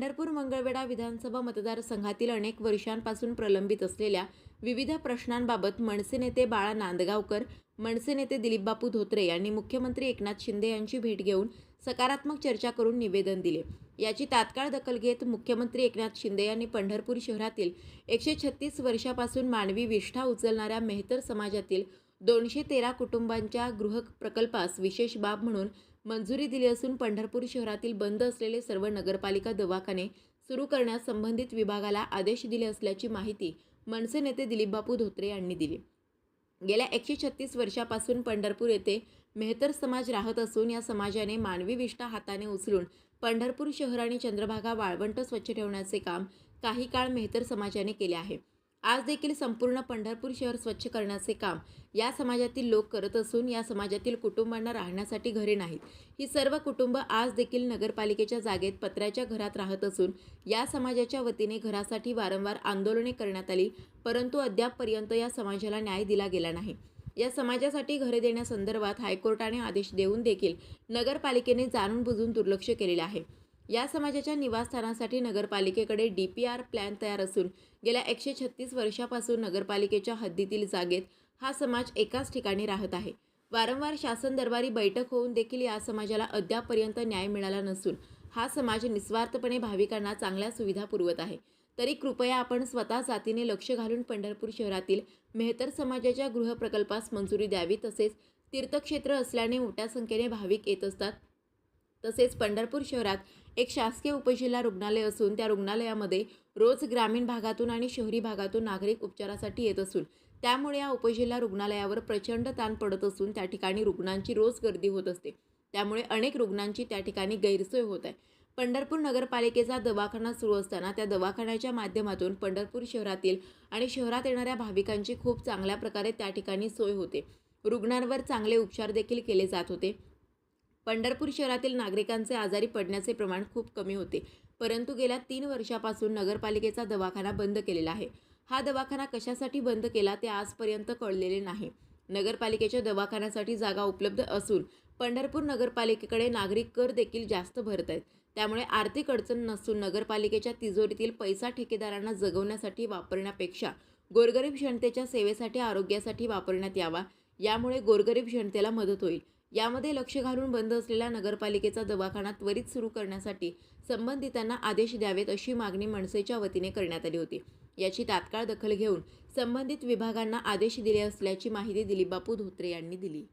पंढरपूर मंगळवेढा विधानसभा मतदारसंघातील अनेक वर्षांपासून प्रलंबित असलेल्या विविध प्रश्नांबाबत मनसे नेते बाळा नांदगावकर मनसे नेते दिलीपबापू धोत्रे यांनी मुख्यमंत्री एकनाथ शिंदे यांची भेट घेऊन सकारात्मक चर्चा करून निवेदन दिले. याची तात्काळ दखल घेत मुख्यमंत्री एकनाथ शिंदे यांनी पंढरपूर शहरातील एकशे छत्तीस वर्षापासून मानवी विष्ठा उचलणाऱ्या मेहतर समाजातील दोनशे तेरा कुटुंबांच्या गृह प्रकल्पास विशेष बाब म्हणून मंजुरी दिली असून पंढरपूर शहरातील बंद असलेले सर्व नगरपालिका दवाखाने सुरू करण्यास संबंधित विभागाला आदेश दिले असल्याची माहिती मनसे नेते दिलीपबापू धोत्रे यांनी दिली. गेल्या एकशे छत्तीस वर्षापासून पंढरपूर येथे मेहतर समाज राहत असून या समाजाने मानवी विष्ठा हाताने उचलून पंढरपूर शहर आणि चंद्रभागा वाळवंट स्वच्छ ठेवण्याचे काम काही काळ मेहतर समाजाने केले आहे. आज देखील संपूर्ण पंढरपूर शहर स्वच्छ करण्याचे काम या समाजातील लोक करत असून या समाजातील कुटुंबांना राहण्यासाठी घरे नाहीत. ही सर्व कुटुंब आज देखील नगरपालिकेच्या जागेत पत्र्याच्या घरात राहत असून या समाजाच्या वतीने घरासाठी वारंवार आंदोलने करण्यात आली परंतु अद्यापपर्यंत या समाजाला न्याय दिला गेला नाही. या समाजासाठी घरे देण्यासंदर्भात हायकोर्टाने आदेश देऊन देखील नगरपालिकेने जाणून बुजून दुर्लक्ष केलेले आहे. या समाजाच्या निवासस्थानासाठी नगरपालिकेकडे डी पी आर प्लॅन तयार असून गेल्या एकशे छत्तीस वर्षापासून नगरपालिकेच्या हद्दीतील जागेत हा समाज एकाच ठिकाणी राहत आहे. वारंवार शासन दरबारी बैठक होऊन देखील या समाजाला अद्यापपर्यंत न्याय मिळाला नसून हा समाज निस्वार्थपणे भाविकांना चांगल्या सुविधा पुरवत आहे. तरी कृपया आपण स्वतः जातीने लक्ष घालून पंढरपूर शहरातील मेहतर समाजाच्या गृहप्रकल्पास मंजुरी द्यावी तसेच तीर्थक्षेत्र असल्याने मोठ्या संख्येने भाविक येत असतात. तसेच पंढरपूर शहरात एक शासकीय उपजिल्हा रुग्णालय असून त्या रुग्णालयामध्ये रोज ग्रामीण भागातून आणि शहरी भागातून नागरिक उपचारासाठी येत असून त्यामुळे या उपजिल्हा रुग्णालयावर प्रचंड ताण पडत असून त्या ठिकाणी रुग्णांची रोज गर्दी होत असते. त्यामुळे अनेक रुग्णांची त्या ठिकाणी गैरसोय होत आहे. पंढरपूर नगरपालिकेचा दवाखाना सुरू असताना त्या दवाखान्याच्या माध्यमातून पंढरपूर शहरातील आणि शहरात येणाऱ्या भाविकांची खूप चांगल्या प्रकारे त्या ठिकाणी सोय होते. रुग्णांवर चांगले उपचार देखील केले जात होते. पंढरपूर शहरातील नागरिकांचे आजारी पडण्याचे प्रमाण खूप कमी होते. परंतु गेल्या तीन वर्षापासून नगरपालिकेचा दवाखाना बंद केलेला आहे. हा दवाखाना कशासाठी बंद केला ते आजपर्यंत कळलेले नाही. नगरपालिकेच्या दवाखान्यासाठी जागा उपलब्ध असून पंढरपूर नगरपालिकेकडे नागरिक कर देखील जास्त भरत आहेत. त्यामुळे आर्थिक अडचण नसून नगरपालिकेच्या तिजोरीतील पैसा ठेकेदारांना जगवण्यासाठी वापरण्यापेक्षा गोरगरीब जनतेच्या सेवेसाठी आरोग्यासाठी वापरण्यात यावा. यामुळे गोरगरीब जनतेला मदत होईल. यामध्ये लक्ष घालून बंद असलेल्या नगरपालिकेचा दवाखाना त्वरित सुरू करण्यासाठी संबंधितांना आदेश द्यावेत अशी मागणी मनसेच्या वतीने करण्यात आली होती. याची तात्काळ दखल घेऊन संबंधित विभागांना आदेश दिले असल्याची माहिती दिलीपबापू धोत्रे यांनी दिली.